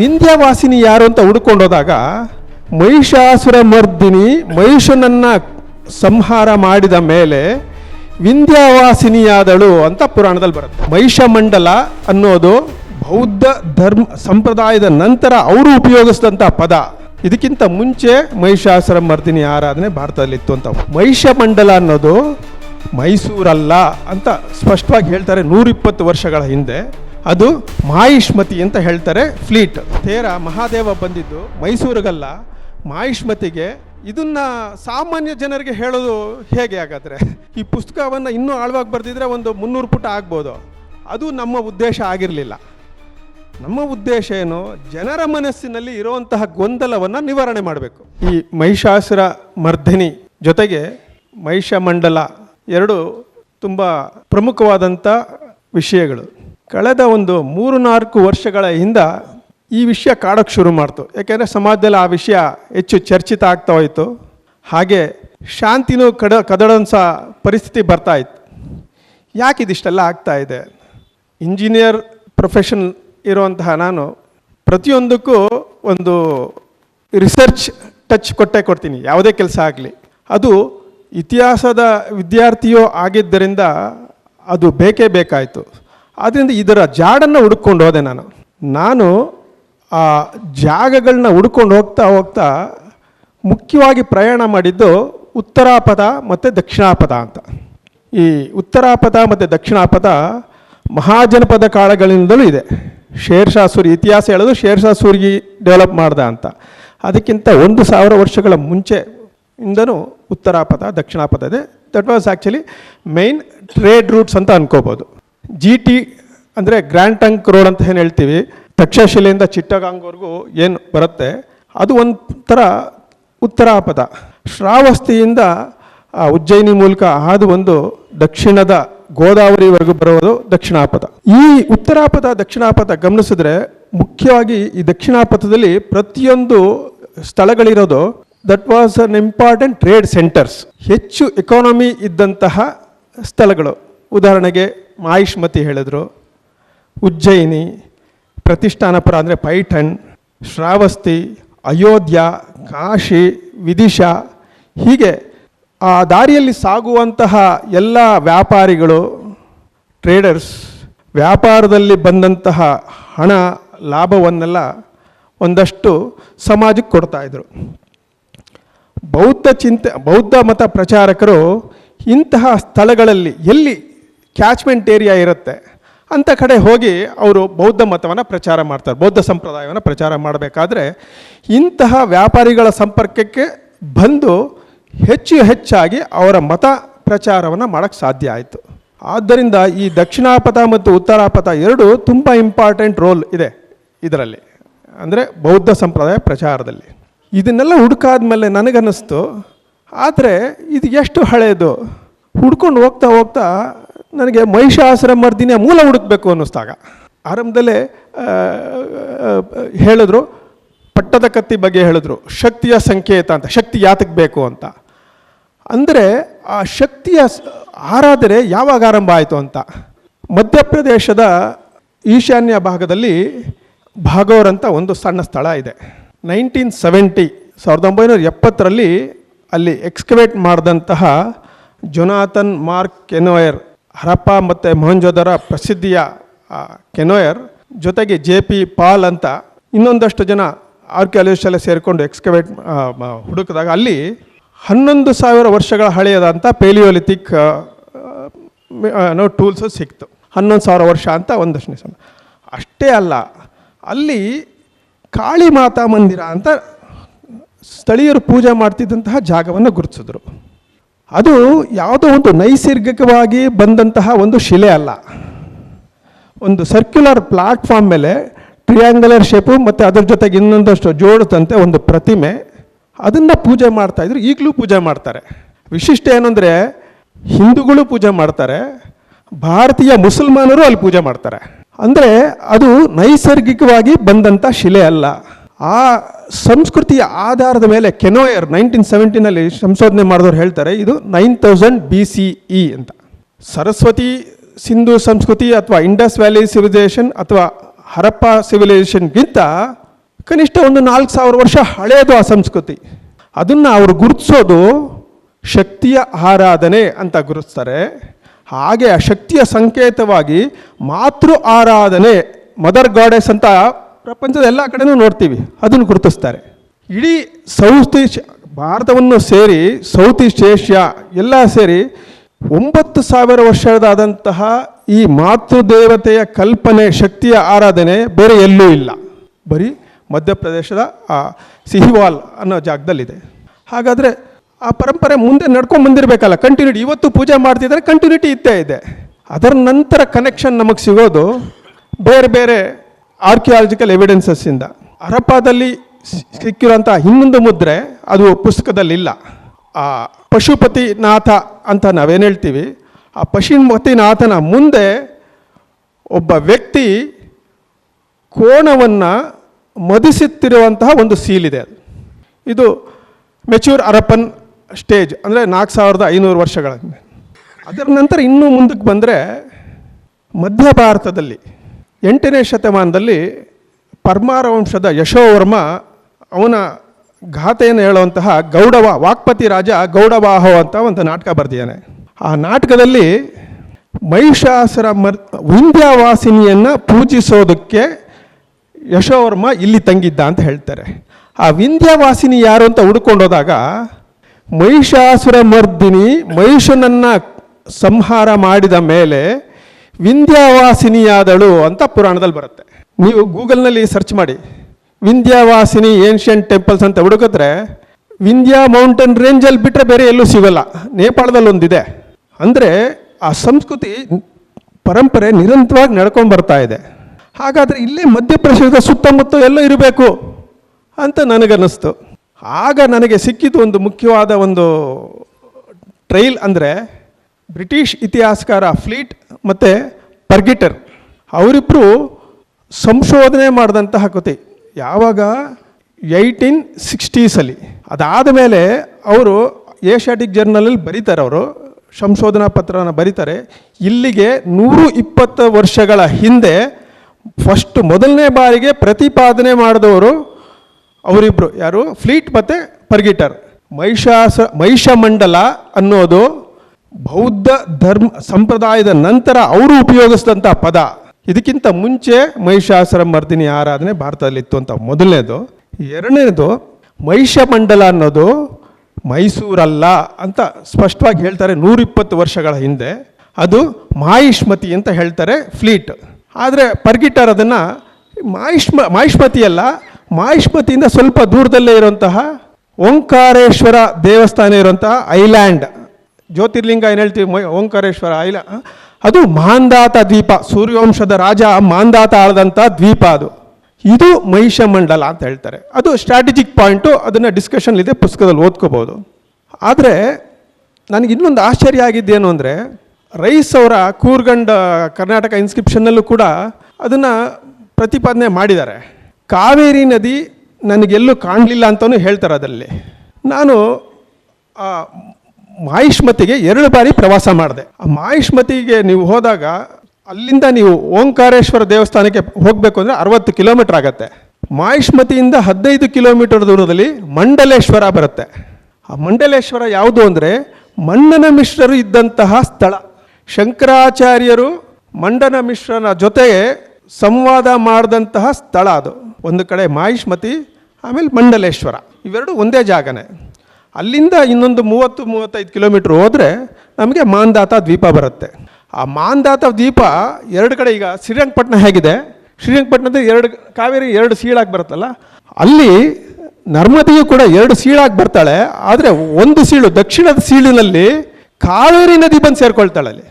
ವಿಂಧ್ಯವಾಸಿನಿ ಯಾರು ಅಂತ ಹುಡ್ಕೊಂಡೋದಾಗ ಮಹಿಷಾಸುರ ಮರ್ದಿನಿ ಮಹಿಷನನ್ನ ಸಂಹಾರ ಮಾಡಿದ ಮೇಲೆ ವಿಂಧ್ಯವಾಸಿನಿಯಾದಳು ಅಂತ ಪುರಾಣದಲ್ಲಿ ಬರುತ್ತೆ. ಮಹಿಷಮಂಡಲ ಅನ್ನೋದು ಬೌದ್ಧ ಧರ್ಮ ಸಂಪ್ರದಾಯದ ನಂತರ ಅವರು ಉಪಯೋಗಿಸಿದಂಥ ಪದ. ಇದಕ್ಕಿಂತ ಮುಂಚೆ ಮಹಿಷಾಸುರ ಮರ್ದಿನಿ ಆರಾಧನೆ ಭಾರತದಲ್ಲಿತ್ತು ಅಂತ ಮಹಿಷಮಂಡಲ ಅನ್ನೋದು ಮೈಸೂರಲ್ಲ ಅಂತ ಸ್ಪಷ್ಟವಾಗಿ ಹೇಳ್ತಾರೆ ನೂರಿಪ್ಪತ್ತು ವರ್ಷಗಳ ಹಿಂದೆ. ಅದು ಮಾಹಿಷ್ಮತಿ ಅಂತ ಹೇಳ್ತಾರೆ. ಫ್ಲೀಟ್, ತೇರ, ಮಹಾದೇವ ಬಂದಿದ್ದು ಮೈಸೂರಿಗಲ್ಲ. ಮಾಹಿಷ್ಮತಿಗೆ ಇದನ್ನ ಸಾಮಾನ್ಯ ಜನರಿಗೆ ಹೇಳೋದು ಹೇಗೆ ಹಾಗಾದರೆ? ಈ ಪುಸ್ತಕವನ್ನು ಇನ್ನೂ ಆಳವಾಗಿ ಬರೆದಿದ್ರೆ ಒಂದು ಮುನ್ನೂರು ಪುಟ ಆಗ್ಬೋದು. ಅದು ನಮ್ಮ ಉದ್ದೇಶ ಆಗಿರಲಿಲ್ಲ. ನಮ್ಮ ಉದ್ದೇಶ ಏನು? ಜನರ ಮನಸ್ಸಿನಲ್ಲಿ ಇರುವಂತಹ ಗೊಂದಲವನ್ನು ನಿವಾರಣೆ ಮಾಡಬೇಕು. ಈ ಮಹಿಷಾಸುರ ಮರ್ಧಿನಿ ಜೊತೆಗೆ ಮಹಿಷಮಂಡಲ ಎರಡು ತುಂಬ ಪ್ರಮುಖವಾದಂಥ ವಿಷಯಗಳು. ಕಳೆದ ಒಂದು ಮೂರು ನಾಲ್ಕು ವರ್ಷಗಳ ಹಿಂದ ಈ ವಿಷಯ ಕಾಡೋಕ್ಕೆ ಶುರು ಮಾಡ್ತು. ಯಾಕೆಂದರೆ ಸಮಾಜದಲ್ಲಿ ಆ ವಿಷಯ ಹೆಚ್ಚು ಚರ್ಚಿತ ಆಗ್ತಾ ಹೋಯಿತು. ಹಾಗೆ ಶಾಂತಿನೂ ಕಡ ಕದಡೋಂಥ ಪರಿಸ್ಥಿತಿ ಬರ್ತಾ ಇತ್ತು. ಯಾಕೆ ಇದಿಷ್ಟೆಲ್ಲ ಆಗ್ತಾ ಇದೆ? ಇಂಜಿನಿಯರ್ ಪ್ರೊಫೆಷನ್ ಇರುವಂತಹ ನಾನು ಪ್ರತಿಯೊಂದಕ್ಕೂ ಒಂದು ರಿಸರ್ಚ್ ಟಚ್ ಕೊಟ್ಟೆ ಕೊಡ್ತೀನಿ. ಯಾವುದೇ ಕೆಲಸ ಆಗಲಿ. ಅದು ಇತಿಹಾಸದ ವಿದ್ಯಾರ್ಥಿಯೋ ಆಗಿದ್ದರಿಂದ ಅದು ಬೇಕೇ ಬೇಕಾಯಿತು. ಆದ್ದರಿಂದ ಇದರ ಜಾಡನ್ನು ಹುಡುಕೊಂಡು ಹೋದೆ ನಾನು. ನಾನು ಆ ಜಾಗಗಳನ್ನ ಹುಡ್ಕೊಂಡು ಹೋಗ್ತಾ ಹೋಗ್ತಾ ಮುಖ್ಯವಾಗಿ ಪ್ರಯಾಣ ಮಾಡಿದ್ದು ಉತ್ತರಾಪದ ಮತ್ತು ದಕ್ಷಿಣಾಪದ ಅಂತ. ಈ ಉತ್ತರಾಪದ ಮತ್ತು ದಕ್ಷಿಣಾಪದ ಮಹಾಜನಪದ ಕಾಳಗಳಿಂದಲೂ ಇದೆ. ಶೇರ್ಷಾ ಸೂರಿ ಇತಿಹಾಸ ಹೇಳೋದು ಶೇರ್ಷಾ ಸೂರಿ ಡೆವಲಪ್ ಮಾಡ್ದ ಅಂತ. ಅದಕ್ಕಿಂತ ಒಂದು ಸಾವಿರ ವರ್ಷಗಳ ಮುಂಚೆ ಇಂದನೂ ಉತ್ತರಾಪದ, ದಕ್ಷಿಣಾಪದ ಇದೆ. That was actually main trade routes ಅಂತ ಅನ್ಕೋಬೋದು. ಜಿ ಟಿ ಅಂದರೆ ಗ್ರ್ಯಾಂಡ್ ಟಂಕ್ ರೋಡ್ ಅಂತ ಏನು ಹೇಳ್ತೀವಿ, ತಕ್ಷಶಿಲೆಯಿಂದ ಚಿಟ್ಟಗಾಂಗ್ವರೆಗೂ ಏನು ಬರುತ್ತೆ, ಅದು ಒಂಥರ ಉತ್ತರಾಪದ. ಶ್ರಾವಸ್ತಿಯಿಂದ ಉಜ್ಜಯಿನಿ ಮೂಲಕ ಹಾದು ಒಂದು ದಕ್ಷಿಣದ ಗೋದಾವರಿವರೆಗೂ ಬರೋದು ದಕ್ಷಿಣಾಪದ. ಈ ಉತ್ತರಾಪದ, ದಕ್ಷಿಣಾಪದ ಗಮನಿಸಿದ್ರೆ ಮುಖ್ಯವಾಗಿ ಈ ದಕ್ಷಿಣಾಪಥದಲ್ಲಿ ಪ್ರತಿಯೊಂದು ಸ್ಥಳಗಳಿರೋದು that was an important trade centres ಹೆಚ್ಚು ಎಕಾನಮಿ ಇದ್ದಂತಹ ಸ್ಥಳಗಳು. ಉದಾಹರಣೆಗೆ ಮಾಯಿಷ್ಮತಿ ಹೇಳಿದ್ರು, ಉಜ್ಜಯಿನಿ ಪ್ರತಿಷ್ಠಾನಪುರ ಅಂದರೆ ಪೈಠಣ್ ಶ್ರಾವಸ್ತಿ, ಅಯೋಧ್ಯ, ಕಾಶಿ, ವಿದಿಶಾ, ಹೀಗೆ ಆ ದಾರಿಯಲ್ಲಿ ಸಾಗುವಂತಹ ಎಲ್ಲ ವ್ಯಾಪಾರಿಗಳು ಟ್ರೇಡರ್ಸ್ ವ್ಯಾಪಾರದಲ್ಲಿ ಬಂದಂತಹ ಹಣ, ಲಾಭವನ್ನೆಲ್ಲ ಒಂದಷ್ಟು ಸಮಾಜಕ್ಕೆ ಕೊಡ್ತಾಯಿದ್ರು ಬೌದ್ಧ ಚಿಂತೆ, ಬೌದ್ಧ ಮತ ಪ್ರಚಾರಕರು ಇಂತಹ ಸ್ಥಳಗಳಲ್ಲಿ ಎಲ್ಲಿ ಕ್ಯಾಚ್ಮೆಂಟ್ ಏರಿಯಾ ಇರುತ್ತೆ. ಅಂಥ ಕಡೆ ಹೋಗಿ ಅವರು ಬೌದ್ಧ ಮತವನ್ನು ಪ್ರಚಾರ ಮಾಡ್ತಾರೆ. ಬೌದ್ಧ ಸಂಪ್ರದಾಯವನ್ನು ಪ್ರಚಾರ ಮಾಡಬೇಕಾದ್ರೆ ಇಂತಹ ವ್ಯಾಪಾರಿಗಳ ಸಂಪರ್ಕಕ್ಕೆ ಬಂದು ಹೆಚ್ಚು ಹೆಚ್ಚಾಗಿ ಅವರ ಮತ ಪ್ರಚಾರವನ್ನು ಮಾಡೋಕ್ಕೆ ಸಾಧ್ಯ ಆಯಿತು. ಆದ್ದರಿಂದ ಈ ದಕ್ಷಿಣಾಪಥ ಮತ್ತು ಉತ್ತರಾಪಥ ಎರಡು ತುಂಬ ಇಂಪಾರ್ಟೆಂಟ್ ರೋಲ್ ಇದೆ ಇದರಲ್ಲಿ. ಅಂದರೆ ಬೌದ್ಧ ಸಂಪ್ರದಾಯ ಪ್ರಚಾರದಲ್ಲಿ. ಇದನ್ನೆಲ್ಲ ಹುಡುಕಾದ್ಮೇಲೆ ನನಗನ್ನಿಸ್ತು. ಆದರೆ ಇದು ಎಷ್ಟು ಹಳೆಯದು ಹುಡ್ಕೊಂಡು ಹೋಗ್ತಾ ಹೋಗ್ತಾ ನನಗೆ ಮಹಿಷಾಸುರ ಮರ್ದಿನಿಯ ಮೂಲ ಹುಡುಕ್ಬೇಕು ಅನ್ನಿಸ್ದಾಗ ಆರಂಭದಲ್ಲೇ ಹೇಳಿದ್ರು, ಪಟ್ಟದ ಕತ್ತಿ ಬಗ್ಗೆ ಹೇಳಿದ್ರು, ಶಕ್ತಿಯ ಸಂಕೇತ ಅಂತ, ಶಕ್ತಿ ಯಾತಕ್ಕೆ ಬೇಕು ಅಂತ. ಅಂದರೆ, ಆ ಶಕ್ತಿಯ ಆರಾಧನೆ ಯಾವಾಗ ಆರಂಭ ಆಯಿತು ಅಂತ. ಮಧ್ಯಪ್ರದೇಶದ ಈಶಾನ್ಯ ಭಾಗದಲ್ಲಿ ಭಾಗವರ್ ಅಂತ ಒಂದು ಸಣ್ಣ ಸ್ಥಳ ಇದೆ. ನೈನ್ಟೀನ್ ಸೆವೆಂಟಿ, ಸಾವಿರದ ಒಂಬೈನೂರ ಎಪ್ಪತ್ತರಲ್ಲಿ ಅಲ್ಲಿ ಎಕ್ಸ್ಕವೇಟ್ ಮಾಡಿದಂತಹ ಜೊನಾಥನ್ ಮಾರ್ಕ್ ಕೆನೋಯರ್ ಹರಪ್ಪ ಮತ್ತು ಮೊಹಂಜೋದರ ಪ್ರಸಿದ್ಧಿಯ ಕೆನೋಯರ್, ಜೊತೆಗೆ ಜೆ ಪಿ ಪಾಲ್ ಅಂತ ಇನ್ನೊಂದಷ್ಟು ಜನ ಆರ್ಕಿಯಾಲಜಿಸ್ಟೆಲ್ಲ ಸೇರಿಕೊಂಡು ಎಕ್ಸ್ಕವೇಟ್ ಹುಡುಕಿದಾಗ ಅಲ್ಲಿ ಹನ್ನೊಂದು ಸಾವಿರ ವರ್ಷಗಳ ಹಳೆಯದಂಥ ಪೇಲಿಯೋಲಿಥಿಕ್ ಟೂಲ್ಸು ಸಿಕ್ತು. ಹನ್ನೊಂದು ಸಾವಿರ ವರ್ಷ ಅಂತ ಒಂದಷ್ಟು ನಿಮಿಷ ಅಷ್ಟೇ ಅಲ್ಲ, ಅಲ್ಲಿ ಕಾಳಿ ಮಾತಾ ಮಂದಿರ ಅಂತ ಸ್ಥಳೀಯರು ಪೂಜೆ ಮಾಡ್ತಿದ್ದಂತಹ ಜಾಗವನ್ನು ಗುರುತಿಸಿದ್ರು. ಅದು ಯಾವುದೋ ಒಂದು ನೈಸರ್ಗಿಕವಾಗಿ ಬಂದಂತಹ ಒಂದು ಶಿಲೆ ಅಲ್ಲ. ಒಂದು ಸರ್ಕ್ಯುಲರ್ ಪ್ಲಾಟ್ಫಾರ್ಮ್ ಮೇಲೆ ಟ್ರಿಯಾಂಗುಲರ್ ಶೇಪು ಮತ್ತು ಅದರ ಜೊತೆಗೆ ಇನ್ನೊಂದಷ್ಟು ಜೋಡದಂತೆ ಒಂದು ಪ್ರತಿಮೆ, ಅದನ್ನು ಪೂಜೆ ಮಾಡ್ತಾಯಿದ್ರು ಈಗಲೂ ಪೂಜೆ ಮಾಡ್ತಾರೆ. ವಿಶಿಷ್ಟ ಏನಂದರೆ, ಹಿಂದೂಗಳು ಪೂಜೆ ಮಾಡ್ತಾರೆ, ಭಾರತೀಯ ಮುಸಲ್ಮಾನರು ಅಲ್ಲಿ ಪೂಜೆ ಮಾಡ್ತಾರೆ. ಅಂದರೆ ಅದು ನೈಸರ್ಗಿಕವಾಗಿ ಬಂದಂಥ ಶಿಲೆ ಅಲ್ಲ. ಆ ಸಂಸ್ಕೃತಿಯ ಆಧಾರದ ಮೇಲೆ ಕೆನೋಯರ್ ನೈನ್ಟೀನ್ ಸೆವೆಂಟಿನಲ್ಲಿ ಸಂಶೋಧನೆ ಮಾಡಿದವರು ಹೇಳ್ತಾರೆ, ಇದು nine thousand B C E ಅಂತ. ಸರಸ್ವತಿ ಸಿಂಧು ಸಂಸ್ಕೃತಿ ಅಥವಾ ಇಂಡಸ್ ವ್ಯಾಲಿ ಸಿವಿಲೈಸೇಷನ್ ಅಥವಾ ಹರಪ್ಪ ಸಿವಿಲೈಸೇಷನ್ಗಿಂತ ಕನಿಷ್ಠ ಒಂದು ನಾಲ್ಕು ಸಾವಿರ ವರ್ಷ ಹಳೆಯದು ಆ ಸಂಸ್ಕೃತಿ. ಅದನ್ನು ಅವರು ಗುರುತಿಸೋದು ಶಕ್ತಿಯ ಆರಾಧನೆ ಅಂತ ಗುರುತಿಸ್ತಾರೆ. ಹಾಗೆ ಆ ಶಕ್ತಿಯ ಸಂಕೇತವಾಗಿ ಮಾತೃ ಆರಾಧನೆ, ಮದರ್ ಗಾಡೆಸ್ ಅಂತ ಪ್ರಪಂಚದ ಎಲ್ಲ ಕಡೆನೂ ನೋಡ್ತೀವಿ, ಅದನ್ನು ಗುರುತಿಸ್ತಾರೆ. ಇಡೀ ಸೌತ್ ಏಷ್ಯಾ ಭಾರತವನ್ನು ಸೇರಿ ಸೌತ್ ಈಸ್ಟ್ ಏಷ್ಯಾ ಎಲ್ಲ ಸೇರಿ ಒಂಬತ್ತು ಸಾವಿರ ವರ್ಷದಾದಂತಹ ಈ ಮಾತೃದೇವತೆಯ ಕಲ್ಪನೆ, ಶಕ್ತಿಯ ಆರಾಧನೆ ಬೇರೆ ಎಲ್ಲೂ ಇಲ್ಲ. ಬರೀ ಮಧ್ಯಪ್ರದೇಶದ ಆ ಸಿಹಿವಾಲ್ ಅನ್ನೋ ಜಾಗದಲ್ಲಿದೆ. ಹಾಗಾದರೆ ಆ ಪರಂಪರೆ ಮುಂದೆ ನಡ್ಕೊಂಡು ಬಂದಿರಬೇಕಲ್ಲ ಕಂಟಿನ್ಯೂಟಿ ಇವತ್ತು ಪೂಜೆ ಮಾಡ್ತಿದ್ದಾರೆ ಕಂಟಿನ್ಯೂಟಿ ಇದ್ದೇ ಇದೆ. ಅದರ ನಂತರ ಕನೆಕ್ಷನ್ ನಮಗೆ ಸಿಗೋದು ಬೇರೆ ಬೇರೆ ಆರ್ಕಿಯಾಲಜಿಕಲ್ ಎವಿಡೆನ್ಸಸ್ಸಿಂದ ಹರಪ್ಪಾದಲ್ಲಿ ಸಿಕ್ಕಿರೋಂಥ ಇನ್ನೊಂದು ಮುದ್ರೆ ಅದು ಪುಸ್ತಕದಲ್ಲಿಲ್ಲ. ಆ ಪಶುಪತಿನಾಥ ಅಂತ ನಾವೇನು ಹೇಳ್ತೀವಿ, ಆ ಪಶುಪತಿನಾಥನ ಮುಂದೆ ಒಬ್ಬ ವ್ಯಕ್ತಿ ಕೋಣವನ್ನು ಮದಿಸುತ್ತಿರುವಂತಹ ಒಂದು ಸೀಲ್ ಇದೆ ಅದು. ಇದು ಮೆಚೂರ್ ಅರಪ್ಪನ್ ಸ್ಟೇಜ್ ಅಂದರೆ ನಾಲ್ಕು ಸಾವಿರದ ಐನೂರು ವರ್ಷಗಳ. ಅದರ ನಂತರ ಇನ್ನೂ ಮುಂದಕ್ಕೆ ಬಂದರೆ ಮಧ್ಯ ಭಾರತದಲ್ಲಿ ಎಂಟನೇ ಶತಮಾನದಲ್ಲಿ ಪರ್ಮಾರ ವಂಶದ ಯಶೋವರ್ಮ ಅವನ ಗಾಥೆಯನ್ನು ಹೇಳುವಂತಹ ಗೌಡವ, ವಾಕ್ಪತಿ ರಾಜ ಗೌಡವಾಹೋ ಅಂತ ಒಂದು ನಾಟಕ ಬರೆದಿದ್ದಾನೆ. ಆ ನಾಟಕದಲ್ಲಿ ಮಹಿಷಾಸುರ ಮರ್, ವಿಂಧ್ಯಾವಾಸಿನಿಯನ್ನು ಪೂಜಿಸೋದಕ್ಕೆ ಯಶೋವರ್ಮ ಇಲ್ಲಿ ತಂಗಿದ್ದ ಅಂತ ಹೇಳ್ತಾರೆ. ಆ ವಿಂಧ್ಯಾವಾಸಿನಿ ಯಾರು ಅಂತ ಹುಡ್ಕೊಂಡೋದಾಗ ಮಹಿಷಾಸುರ ಮರ್ದಿನಿ ಮಹಿಷನನ್ನು ಸಂಹಾರ ಮಾಡಿದ ಮೇಲೆ ವಿಂಧ್ಯಾವಾಸಿನಿಯಾದಳು ಅಂತ ಪುರಾಣದಲ್ಲಿ ಬರುತ್ತೆ. ನೀವು ಗೂಗಲ್ನಲ್ಲಿ ಸರ್ಚ್ ಮಾಡಿ, ವಿಂಧ್ಯಾವಾಸಿನಿ ಏನ್ಷಿಯಂಟ್ ಟೆಂಪಲ್ಸ್ ಅಂತ ಹುಡುಕಿದ್ರೆ, ವಿಂಧ್ಯಾ ಮೌಂಟೇನ್ ರೇಂಜಲ್ಲಿ ಬಿಟ್ಟರೆ ಬೇರೆ ಎಲ್ಲೂ ಸಿಗಲ್ಲ. ನೇಪಾಳದಲ್ಲಿ ಒಂದಿದೆ ಅಂದರೆ ಆ ಸಂಸ್ಕೃತಿ ಪರಂಪರೆ ನಿರಂತರವಾಗಿ ನಡ್ಕೊಂಡು ಬರ್ತಾ ಇದೆ. ಹಾಗಾದರೆ ಇಲ್ಲೇ ಮಧ್ಯಪ್ರದೇಶದ ಸುತ್ತಮುತ್ತ ಎಲ್ಲೋ ಇರಬೇಕು ಅಂತ ನನಗನ್ನಿಸ್ತು. ಆಗ ನನಗೆ ಸಿಕ್ಕಿದ್ದು ಒಂದು ಮುಖ್ಯವಾದ ಒಂದು ಟ್ರೈಲ್ ಅಂದರೆ ಬ್ರಿಟಿಷ್ ಇತಿಹಾಸಕಾರ ಫ್ಲೀಟ್ ಮತ್ತು ಪರ್ಗಿಟರ್ ಅವರಿಬ್ಬರು ಸಂಶೋಧನೆ ಮಾಡಿದಂತಹ ಕೃತಿ. ಯಾವಾಗ? ಏಯ್ಟೀನ್ ಸಿಕ್ಸ್ಟೀಸಲ್ಲಿ ಅದಾದ ಮೇಲೆ ಅವರು ಏಷ್ಯಾಟಿಕ್ ಜರ್ನಲಲ್ಲಿ ಬರೀತಾರೆ ಅವರು, ಸಂಶೋಧನಾ ಪತ್ರನ ಬರೀತಾರೆ. ಇಲ್ಲಿಗೆ ನೂರು ಇಪ್ಪತ್ತು ವರ್ಷಗಳ ಹಿಂದೆ ಫಸ್ಟ್ ಮೊದಲನೇ ಬಾರಿಗೆ ಪ್ರತಿಪಾದನೆ ಮಾಡಿದವರು ಅವರಿಬ್ಬರು ಯಾರು? ಫ್ಲೀಟ್ ಮತ್ತು ಪರ್ಗಿಟರ್ ಮಹಿಷಾಸ ಮಹಿಷಮಂಡಲ ಅನ್ನೋದು ಬೌದ್ಧ ಧರ್ಮ ಸಂಪ್ರದಾಯದ ನಂತರ ಅವರು ಉಪಯೋಗಿಸಿದಂಥ ಪದ. ಇದಕ್ಕಿಂತ ಮುಂಚೆ ಮಹಿಷಾಸುರ ಮರ್ದಿನಿ ಆರಾಧನೆ ಭಾರತದಲ್ಲಿತ್ತು ಅಂತ ಮೊದಲನೇದು. ಎರಡನೇದು, ಮಹಿಷಮಂಡಲ ಅನ್ನೋದು ಮೈಸೂರಲ್ಲ ಅಂತ ಸ್ಪಷ್ಟವಾಗಿ ಹೇಳ್ತಾರೆ ನೂರಿಪ್ಪತ್ತು ವರ್ಷಗಳ ಹಿಂದೆ. ಅದು ಮಾಯಿಷ್ಮತಿ ಅಂತ ಹೇಳ್ತಾರೆ ಫ್ಲೀಟ್. ಆದರೆ ಪರ್ಗಿಟರ್ ಅದನ್ನು ಮಾಯಿಷ್ಮ ಮಾಯಿಷ್ಮತಿ ಅಲ್ಲ ಮಾಯಿಷ್ಮತಿಯಿಂದ ಸ್ವಲ್ಪ ದೂರದಲ್ಲೇ ಇರುವಂತಹ ಓಂಕಾರೇಶ್ವರ ದೇವಸ್ಥಾನ ಇರುವಂತಹ ಐಲ್ಯಾಂಡ್. ಜ್ಯೋತಿರ್ಲಿಂಗ ಏನು ಹೇಳ್ತೀವಿ? ಓಂಕಾರೇಶ್ವರ, ಐಲ ಅದು ಮಾಂದಾತ ದ್ವೀಪ, ಸೂರ್ಯವಂಶದ ರಾಜ ಮಾಂದಾತ ಆಳದಂಥ ದ್ವೀಪ ಅದು. ಇದು ಮಹಿಷ ಮಂಡಲ ಅಂತ ಹೇಳ್ತಾರೆ. ಅದು ಸ್ಟ್ರಾಟಜಿಕ್ ಪಾಯಿಂಟು ಅದನ್ನು ಡಿಸ್ಕಷನ್ ಇದೆ, ಪುಸ್ತಕದಲ್ಲಿ ಓದ್ಕೋಬೋದು ಆದರೆ ನನಗೆ ಇನ್ನೊಂದು ಆಶ್ಚರ್ಯ ಆಗಿದ್ದೇನು ಅಂದರೆ, ರೈಸ್ ಅವರ ಕೂರ್ಗಂಡ ಕರ್ನಾಟಕ ಇನ್ಸ್ಕ್ರಿಪ್ಷನ್ನಲ್ಲೂ ಕೂಡ ಅದನ್ನು ಪ್ರತಿಪಾದನೆ ಮಾಡಿದ್ದಾರೆ. ಕಾವೇರಿ ನದಿ ನನಗೆಲ್ಲೂ ಕಾಣಲಿಲ್ಲ ಅಂತಲೂ ಹೇಳ್ತಾರೆ ಅದರಲ್ಲಿ. ನಾನು ಮಾಹಿಷ್ಮತಿಗೆ ಎರಡು ಬಾರಿ ಪ್ರವಾಸ ಮಾಡಿದೆ. ಆ ಮಾಹಿಷ್ಮತಿಗೆ ನೀವು ಹೋದಾಗ ಅಲ್ಲಿಂದ ನೀವು ಓಂಕಾರೇಶ್ವರ ದೇವಸ್ಥಾನಕ್ಕೆ ಹೋಗಬೇಕು ಅಂದರೆ ಅರವತ್ತು ಕಿಲೋಮೀಟರ್ ಆಗುತ್ತೆ. ಮಾಹಿಷ್ಮತಿಯಿಂದ ಹದಿನೈದು ಕಿಲೋಮೀಟರ್ ದೂರದಲ್ಲಿ ಮಂಡಲೇಶ್ವರ ಬರುತ್ತೆ. ಆ ಮಂಡಲೇಶ್ವರ ಯಾವುದು ಅಂದರೆ ಮಂಡನ ಮಿಶ್ರರು ಇದ್ದಂತಹ ಸ್ಥಳ. ಶಂಕರಾಚಾರ್ಯರು ಮಂಡನ ಮಿಶ್ರನ ಜೊತೆಗೆ ಸಂವಾದ ಮಾಡಿದಂತಹ ಸ್ಥಳ ಅದು. ಒಂದು ಕಡೆ ಮಾಹಿಷ್ಮತಿ, ಆಮೇಲೆ ಮಂಡಲೇಶ್ವರ. ಇವೆರಡು ಒಂದೇ ಜಾಗನೇ. ಅಲ್ಲಿಂದ ಇನ್ನೊಂದು ಮೂವತ್ತು, ಮೂವತ್ತೈದು ಕಿಲೋಮೀಟ್ರ್ ಹೋದರೆ ನಮಗೆ ಮಾಂದಾತ ದ್ವೀಪ ಬರುತ್ತೆ. ಆ ಮಾಂದಾತ ದ್ವೀಪ ಎರಡು ಕಡೆ ಈಗ ಶ್ರೀರಂಗಪಟ್ಟಣ ಹೇಗಿದೆ? ಶ್ರೀರಂಗಪಟ್ಟಣದ ಎರಡು, ಕಾವೇರಿ ಎರಡು ಸೀಳಾಗಿ ಬರುತ್ತಲ್ಲ? ಅಲ್ಲಿ ನರ್ಮದೆಯು ಕೂಡ ಎರಡು ಸೀಳಾಗಿ ಬರ್ತಾಳೆ, ಆದರೆ ಒಂದು ಸೀಳು ದಕ್ಷಿಣದ ಸೀಳಿನಲ್ಲಿ ಕಾವೇರಿ ನದಿ ಬಂದು ಸೇರ್ಕೊಳ್ತಾಳೆ ಅಲ್ಲಿ.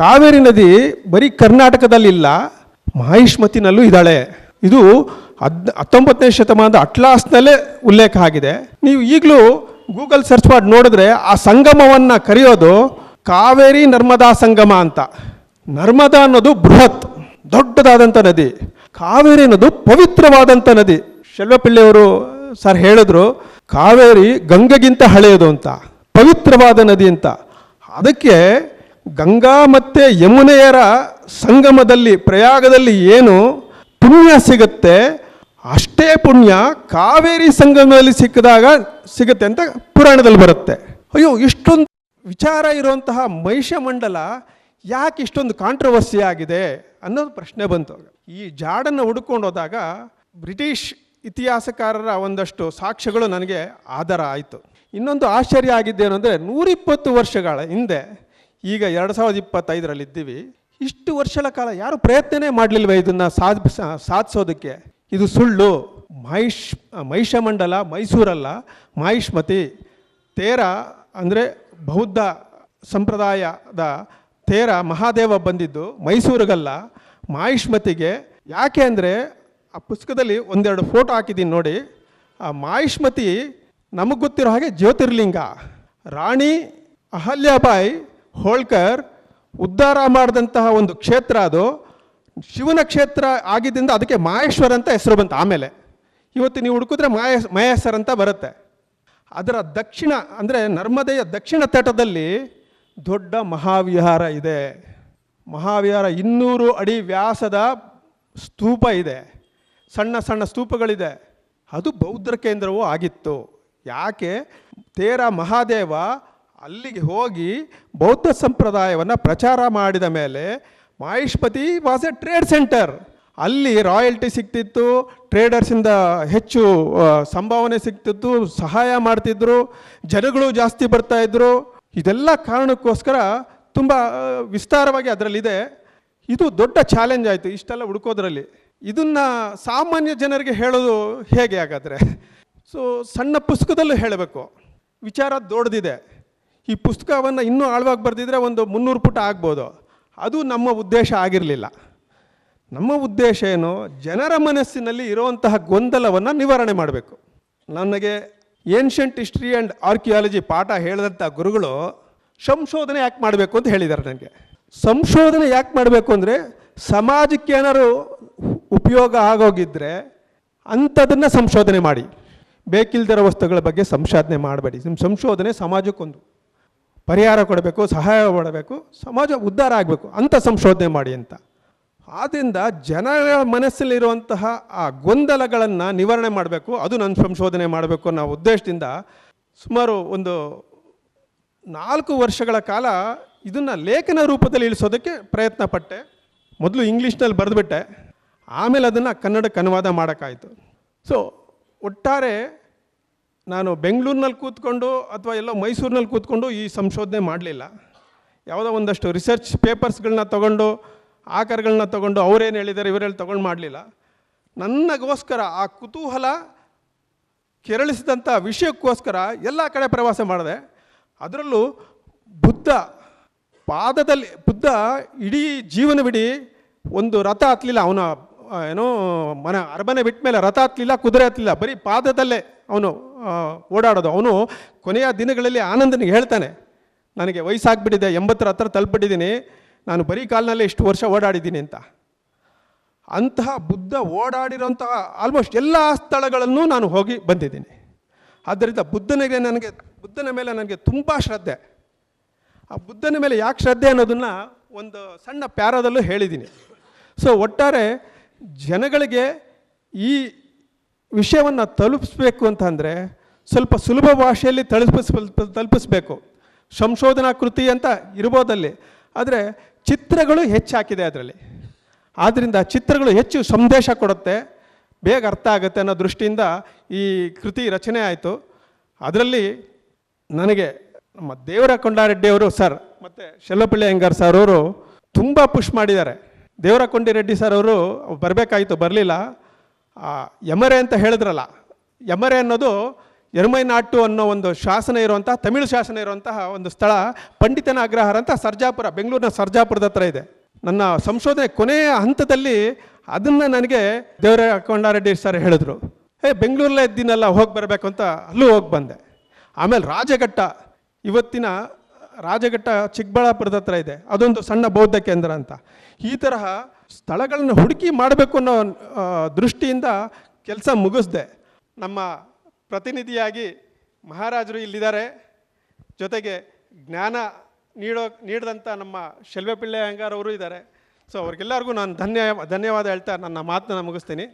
ಕಾವೇರಿ ನದಿ ಬರೀ ಕರ್ನಾಟಕದಲ್ಲಿಲ್ಲ ಮಹಿಷ್ಮತಿನಲ್ಲೂ ಇದ್ದಾಳೆ. ಇದು ಹದ್, ಹತ್ತೊಂಬತ್ತನೇ ಶತಮಾನದ ಅಟ್ಲಾಸ್ನಲ್ಲೇ ಉಲ್ಲೇಖ ಆಗಿದೆ. ನೀವು ಈಗಲೂ ಗೂಗಲ್ ಸರ್ಚ್ ಮಾಡಿ ನೋಡಿದ್ರೆ ಆ ಸಂಗಮವನ್ನು ಕರೆಯೋದು ಕಾವೇರಿ ನರ್ಮದಾ ಸಂಗಮ ಅಂತ. ನರ್ಮದಾ ಅನ್ನೋದು ಬೃಹತ್ ದೊಡ್ಡದಾದಂಥ ನದಿ. ಕಾವೇರಿ ಅನ್ನೋದು ಪವಿತ್ರವಾದಂಥ ನದಿ. ಶೆಲ್ವಪಿಳ್ಳಿಯವರು ಸರ್ ಹೇಳಿದ್ರು, ಕಾವೇರಿ ಗಂಗೆಗಿಂತ ಹಳೆಯದು ಅಂತ, ಪವಿತ್ರವಾದ ನದಿ ಅಂತ. ಅದಕ್ಕೆ ಗಂಗಾ ಮತ್ತು ಯಮುನೆಯರ ಸಂಗಮದಲ್ಲಿ, ಪ್ರಯಾಗದಲ್ಲಿ ಏನು ಪುಣ್ಯ ಸಿಗುತ್ತೆ ಅಷ್ಟೇ ಪುಣ್ಯ ಕಾವೇರಿ ಸಂಗಮದಲ್ಲಿ ಸಿಕ್ಕಿದಾಗ ಸಿಗುತ್ತೆ ಅಂತ ಪುರಾಣದಲ್ಲಿ ಬರುತ್ತೆ. ಅಯ್ಯೋ, ಇಷ್ಟೊಂದು ವಿಚಾರ ಇರುವಂತಹ ಮಹಿಷ ಮಂಡಲ ಯಾಕೆ ಇಷ್ಟೊಂದು ಕಾಂಟ್ರವರ್ಸಿ ಆಗಿದೆ ಅನ್ನೋದು ಪ್ರಶ್ನೆ ಬಂತು. ಈ ಜಾಡನ್ನು ಹುಡುಕೊಂಡು ಹೋದಾಗ ಬ್ರಿಟಿಷ್ ಇತಿಹಾಸಕಾರರ ಒಂದಷ್ಟು ಸಾಕ್ಷ್ಯಗಳು ನನಗೆ ಆಧಾರ ಆಯಿತು. ಇನ್ನೊಂದು ಆಶ್ಚರ್ಯ ಆಗಿದ್ದೇನು ಅಂದರೆ, ನೂರಿಪ್ಪತ್ತು ವರ್ಷಗಳ ಹಿಂದೆ, ಈಗ ಎರಡು ಸಾವಿರದ ಇಪ್ಪತ್ತೈದರಲ್ಲಿ ಇದ್ದೀವಿ. ಇಷ್ಟು ವರ್ಷಗಳ ಕಾಲ ಯಾರು ಪ್ರಯತ್ನನೇ ಮಾಡಲಿಲ್ವೇ ಇದನ್ನು ಸಾಧಿಸ, ಸಾಧಿಸೋದಕ್ಕೆ? ಇದು ಸುಳ್ಳು. ಮಹಿಷ್ ಮಹಿಷಮಂಡಲ ಮೈಸೂರಲ್ಲ. ಮಹಿಷ್ಮತಿ ತೇರ ಅಂದರೆ ಬೌದ್ಧ ಸಂಪ್ರದಾಯದ ತೇರ ಮಹಾದೇವ ಬಂದಿದ್ದು ಮೈಸೂರಿಗಲ್ಲ. ಮಾಹಿಷ್ಮತಿಗೆ ಯಾಕೆ ಅಂದರೆ ಆ ಪುಸ್ತಕದಲ್ಲಿ ಒಂದೆರಡು ಫೋಟೋ ಹಾಕಿದ್ದೀನಿ ನೋಡಿ. ಆ ಮಾಹಿಷ್ಮತಿ ನಮಗೆ ಗೊತ್ತಿರೋ ಹಾಗೆ ಜ್ಯೋತಿರ್ಲಿಂಗ. ರಾಣಿ ಅಹಲ್ಯಾಬಾಯಿ ಹೋಳ್ಕರ್ ಉದ್ಧಾರ ಮಾಡಿದಂತಹ ಒಂದು ಕ್ಷೇತ್ರ ಅದು. ಶಿವನ ಕ್ಷೇತ್ರ ಆಗಿದ್ದರಿಂದ ಅದಕ್ಕೆ ಮಾಹೇಶ್ವರ ಅಂತ ಹೆಸರು ಬಂತು ಆಮೇಲೆ. ಇವತ್ತು ನೀವು ಹುಡುಕಿದ್ರೆ ಮಾಯ ಮಹೇಶ್ವರ ಅಂತ ಬರುತ್ತೆ. ಅದರ ದಕ್ಷಿಣ, ಅಂದರೆ ನರ್ಮದೆಯ ದಕ್ಷಿಣ ತಟದಲ್ಲಿ ದೊಡ್ಡ ಮಹಾವಿಹಾರ ಇದೆ. ಮಹಾವಿಹಾರ ಇನ್ನೂರು ಅಡಿ ವ್ಯಾಸದ ಸ್ತೂಪ ಇದೆ. ಸಣ್ಣ ಸಣ್ಣ ಸ್ತೂಪಗಳಿದೆ. ಅದು ಬೌದ್ಧ ಕೇಂದ್ರವೂ ಆಗಿತ್ತು. ಯಾಕೆ? ತೇರ ಮಹಾದೇವ ಅಲ್ಲಿಗೆ ಹೋಗಿ ಬೌದ್ಧ ಸಂಪ್ರದಾಯವನ್ನು ಪ್ರಚಾರ ಮಾಡಿದ ಮೇಲೆ Mahishmati was a trade centre ಅಲ್ಲಿ ರಾಯಲ್ಟಿ ಸಿಗ್ತಿತ್ತು ಟ್ರೇಡರ್ಸಿಂದ ಹೆಚ್ಚು ಸಂಭಾವನೆ ಸಿಗ್ತಿತ್ತು ಸಹಾಯ ಮಾಡ್ತಿದ್ರು, ಜನಗಳು ಜಾಸ್ತಿ ಬರ್ತಾ ಇದ್ರು. ಇದೆಲ್ಲ ಕಾರಣಕ್ಕೋಸ್ಕರ ತುಂಬ ವಿಸ್ತಾರವಾಗಿ ಅದರಲ್ಲಿದೆ. ಇದು ದೊಡ್ಡ ಚಾಲೆಂಜ್ ಆಯಿತು ಇಷ್ಟೆಲ್ಲ ಹುಡುಕೋದ್ರಲ್ಲಿ. ಇದನ್ನು ಸಾಮಾನ್ಯ ಜನರಿಗೆ ಹೇಳೋದು ಹೇಗೆ ಹಾಗಾದರೆ? ಸೊ ಸಣ್ಣ ಪುಸ್ತಕದಲ್ಲೂ ಹೇಳಬೇಕು. ವಿಚಾರ ದೊಡ್ಡದಿದೆ. ಈ ಪುಸ್ತಕವನ್ನು ಇನ್ನೂ ಆಳವಾಗಿ ಬರೆದಿದ್ರೆ ಒಂದು ಮುನ್ನೂರು ಪುಟ ಆಗ್ಬೋದು. ಅದು ನಮ್ಮ ಉದ್ದೇಶ ಆಗಿರಲಿಲ್ಲ. ನಮ್ಮ ಉದ್ದೇಶ ಏನು? ಜನರ ಮನಸ್ಸಿನಲ್ಲಿ ಇರುವಂತಹ ಗೊಂದಲವನ್ನು ನಿವಾರಣೆ ಮಾಡಬೇಕು. ನನಗೆ ಏನ್ಷಂಟ್ ಹಿಸ್ಟ್ರಿ ಆ್ಯಂಡ್ ಆರ್ಕಿಯಾಲಜಿ ಪಾಠ ಹೇಳಿದಂಥ ಗುರುಗಳು ಸಂಶೋಧನೆ ಯಾಕೆ ಮಾಡಬೇಕು ಅಂತ ಹೇಳಿದ್ದಾರೆ ನನಗೆ. ಸಂಶೋಧನೆ ಯಾಕೆ ಮಾಡಬೇಕು ಅಂದರೆ ಸಮಾಜಕ್ಕೆ ಏನಾದ್ರು ಉಪಯೋಗ ಆಗೋಗಿದ್ದರೆ ಅಂಥದನ್ನು ಸಂಶೋಧನೆ ಮಾಡಿ. ಬೇಕಿಲ್ದಿರೋ ವಸ್ತುಗಳ ಬಗ್ಗೆ ಸಂಶೋಧನೆ ಮಾಡಬೇಡಿ. ನಿಮ್ಮ ಸಂಶೋಧನೆ ಸಮಾಜಕ್ಕೊಂದು. ಪರಿಹಾರ ಕೊಡಬೇಕು, ಸಹಾಯ ಮಾಡಬೇಕು, ಸಮಾಜ ಉದ್ಧಾರ ಆಗಬೇಕು ಅಂಥ ಸಂಶೋಧನೆ ಮಾಡಿ ಅಂತ. ಆದ್ದರಿಂದ ಜನರ ಮನಸ್ಸಲ್ಲಿರುವಂತಹ ಆ ಗೊಂದಲಗಳನ್ನು ನಿವಾರಣೆ ಮಾಡಬೇಕು, ಅದು ನನ್ನ ಸಂಶೋಧನೆ ಮಾಡಬೇಕು ಅನ್ನೋ ಉದ್ದೇಶದಿಂದ ಸುಮಾರು ಒಂದು ನಾಲ್ಕು ವರ್ಷಗಳ ಕಾಲ ಇದನ್ನು ಲೇಖನ ರೂಪದಲ್ಲಿ ಇಳಿಸೋದಕ್ಕೆ ಪ್ರಯತ್ನ ಪಟ್ಟೆ. ಮೊದಲು ಇಂಗ್ಲೀಷ್ನಲ್ಲಿ ಬರೆದುಬಿಟ್ಟೆ, ಆಮೇಲೆ ಅದನ್ನು ಕನ್ನಡಕ್ಕೆ ಅನುವಾದ ಮಾಡೋಕ್ಕಾಯಿತು. ಸೊ ಒಟ್ಟಾರೆ ನಾನು ಬೆಂಗಳೂರಿನಲ್ಲಿ ಕೂತ್ಕೊಂಡು ಅಥವಾ ಎಲ್ಲೋ ಮೈಸೂರಿನಲ್ಲಿ ಕೂತ್ಕೊಂಡು ಈ ಸಂಶೋಧನೆ ಮಾಡಲಿಲ್ಲ. ಯಾವುದೋ ಒಂದಷ್ಟು ರಿಸರ್ಚ್ ಪೇಪರ್ಸ್ಗಳನ್ನ ತೊಗೊಂಡು, ಆಕರ್ಗಳನ್ನ ತೊಗೊಂಡು ಅವರೇನು ಹೇಳಿದ್ದಾರೆ ಇವರೇನು ತೊಗೊಂಡು ಮಾಡಲಿಲ್ಲ. ನನಗೋಸ್ಕರ ಆ ಕುತೂಹಲ ಕೆರಳಿಸಿದಂಥ ವಿಷಯಕ್ಕೋಸ್ಕರ ಎಲ್ಲ ಕಡೆ ಪ್ರವಾಸ ಮಾಡಿದೆ. ಅದರಲ್ಲೂ ಬುದ್ಧ, ಪಾದದಲ್ಲಿ, ಬುದ್ಧ ಇಡೀ ಜೀವನವಿಡೀ ಒಂದು ರಥ ಹತ್ತಲಿಲ್ಲ. ಅವನ ಏನೋ ಮನೆ, ಅರಮನೆ ಬಿಟ್ಟ ಮೇಲೆ ರಥ ಹತ್ತಲಿಲ್ಲ, ಕುದುರೆ ಹತ್ತಲಿಲ್ಲ. ಬರೀ ಪಾದದಲ್ಲೇ ಅವನು ಓಡಾಡೋದು. ಅವನು ಕೊನೆಯ ದಿನಗಳಲ್ಲಿ ಆನಂದನಿಗೆ ಹೇಳ್ತಾನೆ, ನನಗೆ ವಯಸ್ಸಾಗ್ಬಿಟ್ಟಿದೆ, ಎಂಬತ್ತರ ಹತ್ರ ತಲುಪಿಟ್ಟಿದ್ದೀನಿ, ನಾನು ಬರೀ ಕಾಲಿನಲ್ಲೇ ಇಷ್ಟು ವರ್ಷ ಓಡಾಡಿದ್ದೀನಿ ಅಂತ. ಅಂತಹ ಬುದ್ಧ ಓಡಾಡಿರೋಂತಹ ಆಲ್ಮೋಸ್ಟ್ ಎಲ್ಲ ಸ್ಥಳಗಳನ್ನು ನಾನು ಹೋಗಿ ಬಂದಿದ್ದೀನಿ. ಆದ್ದರಿಂದ ಬುದ್ಧನಿಗೆ ನನಗೆ, ಬುದ್ಧನ ಮೇಲೆ ನನಗೆ ತುಂಬ ಶ್ರದ್ಧೆ. ಆ ಬುದ್ಧನ ಮೇಲೆ ಯಾಕೆ ಶ್ರದ್ಧೆ ಅನ್ನೋದನ್ನು ಒಂದು ಸಣ್ಣ ಪ್ಯಾರಾದಲ್ಲೂ ಹೇಳಿದ್ದೀನಿ. ಸೊ, ಒಟ್ಟಾರೆ ಜನಗಳಿಗೆ ಈ ವಿಷಯವನ್ನು ತಲುಪಿಸ್ಬೇಕು ಅಂತಂದರೆ ಸ್ವಲ್ಪ ಸುಲಭ ಭಾಷೆಯಲ್ಲಿ ತಲುಪಿಸ್, ತಲುಪಿಸ್ಬೇಕು. ಸಂಶೋಧನಾ ಕೃತಿ ಅಂತ ಇರ್ಬೋದಲ್ಲಿ. ಆದರೆ ಚಿತ್ರಗಳು ಹೆಚ್ಚಾಕಿದೆ ಅದರಲ್ಲಿ. ಆದ್ದರಿಂದ ಚಿತ್ರಗಳು ಹೆಚ್ಚು ಸಂದೇಶ ಕೊಡುತ್ತೆ. ಬೇಗ ಅರ್ಥ ಆಗುತ್ತೆ ಅನ್ನೋ ದೃಷ್ಟಿಯಿಂದ ಈ ಕೃತಿ ರಚನೆ ಆಯಿತು. ಅದರಲ್ಲಿ ನನಗೆ ನಮ್ಮ ದೇವರ ಕೊಂಡಾರೆಡ್ಡಿಯವರು ಸರ್ ಮತ್ತು ಶೆಲ್ಲಪಳ್ಳಿ ಅಯ್ಯಂಗಾರ್ ಸರ್ ಅವರು ತುಂಬ ಪುಷ್ ಮಾಡಿದ್ದಾರೆ. ದೇವರ ಕೊಂಡಿ ರೆಡ್ಡಿ ಸರ್ ಅವರು ಬರಬೇಕಾಯಿತು, ಬರಲಿಲ್ಲ. ಯಮರೆ ಅಂತ ಹೇಳಿದ್ರಲ್ಲ, ಯಮರೆ ಅನ್ನೋದು ಎರ್ಮೈ ನಾಟು ಅನ್ನೋ ಒಂದು ಶಾಸನ ಇರುವಂತಹ, ತಮಿಳು ಶಾಸನ ಇರುವಂತಹ ಒಂದು ಸ್ಥಳ ಪಂಡಿತನ ಅಗ್ರಹಾರ ಅಂತ ಸರ್ಜಾಪುರ, ಬೆಂಗಳೂರಿನ ಸರ್ಜಾಪುರದ ಹತ್ರ ಇದೆ. ನನ್ನ ಸಂಶೋಧನೆ ಕೊನೆಯ ಹಂತದಲ್ಲಿ ಅದನ್ನು ನನಗೆ ದೇವರ ಕೊಂಡಾರೆಡ್ಡಿ ಸರ್ ಹೇಳಿದ್ರು. ಏ, ಬೆಂಗಳೂರಲ್ಲೇ ಇದ್ದೀನಲ್ಲ, ಹೋಗಿ ಬರಬೇಕು ಅಂತ ಅಲ್ಲೂ ಹೋಗಿ ಬಂದೆ. ಆಮೇಲೆ ರಾಜಘಟ್ಟ, ಇವತ್ತಿನ ರಾಜಘಟ್ಟ ಚಿಕ್ಕಬಳ್ಳಾಪುರದ ಹತ್ರ ಇದೆ. ಅದೊಂದು ಸಣ್ಣ ಬೌದ್ಧ ಕೇಂದ್ರ ಅಂತ. ಈ ತರಹ ಸ್ಥಳಗಳನ್ನು ಹುಡುಕಿ ಮಾಡಬೇಕು ಅನ್ನೋ ದೃಷ್ಟಿಯಿಂದ ಕೆಲಸ ಮುಗಿಸ್ದೆ. ನಮ್ಮ ಪ್ರತಿನಿಧಿಯಾಗಿ ಮಹಾರಾಜರು ಇಲ್ಲಿದ್ದಾರೆ. ಜೊತೆಗೆ ಜ್ಞಾನ ನೀಡೋ ನೀಡಿದಂಥ ನಮ್ಮ ಶೆಲ್ವೆ ಪಿಳ್ಳೆ ಅವರು ಇದ್ದಾರೆ. ಸೊ ಅವ್ರಿಗೆಲ್ಲರಿಗೂ ನಾನು ಧನ್ಯ, ಧನ್ಯವಾದ ಹೇಳ್ತಾ ನನ್ನ ಮಾತನ್ನ ಮುಗಿಸ್ತೀನಿ.